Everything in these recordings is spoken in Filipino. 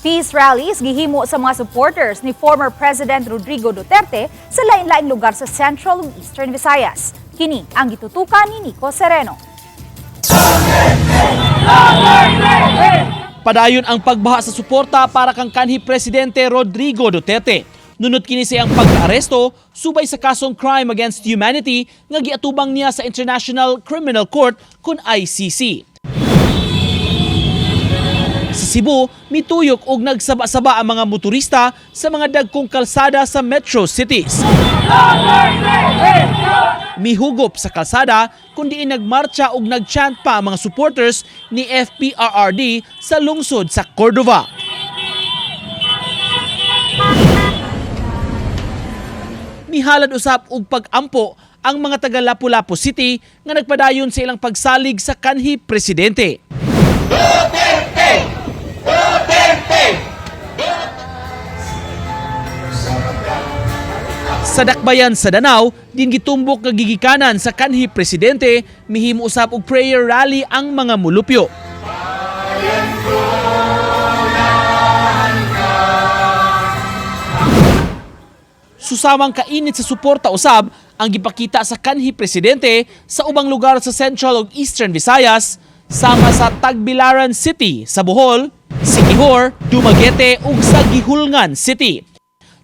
Peace rallies gihimo sa mga supporters ni former President Rodrigo Duterte sa lain-laing lugar sa Central ug Eastern Visayas. Kini ang gitutukan ni Nico Sereno. Padayon ang pagbaha sa suporta para kang kanhi Presidente Rodrigo Duterte. Nunot kini siyang pag-aresto subay sa kasong crime against humanity nga giatubang niya sa International Criminal Court kun ICC. Cebu, mituyok og nagsaba-saba ang mga motorista sa mga dagkong kalsada sa metro cities. Mihugop sa kalsada kundi nagmarcha ug nagchant pa ang mga supporters ni FPRRD sa lungsod sa Cordova. Mihalad usap og pag-ampo ang mga taga Lapu-Lapu City nga nagpadayon sa ilang pagsalig sa kanhi presidente. Sa dakbayan sa Danau, din gitumbok nga gigikanan sa kanhi presidente, mihimo usab og prayer rally ang mga mulupyo. Susamang kainit sa suporta usab ang gipakita sa kanhi presidente sa ubang lugar sa Central ug Eastern Visayas sama sa Tagbilaran City sa Bohol, Siquijor, Dumaguete ug sa Gihulngan City.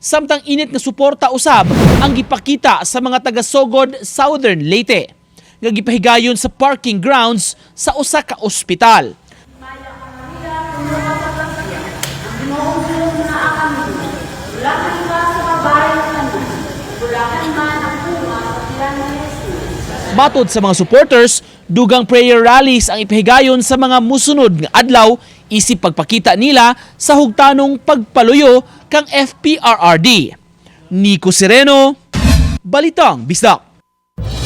Samtang init nga suporta usab ang gipakita sa mga taga-Sogod, Southern Leyte nga gipahigayon sa parking grounds sa usa ka ospital. Matod sa mga supporters, dugang prayer rallies ang ipahigayon sa mga musunod nga adlaw isip pagpakita nila sa hugtanong pagpaluyo kang FPRRD. Nico Sereno, Balitang Bisdak.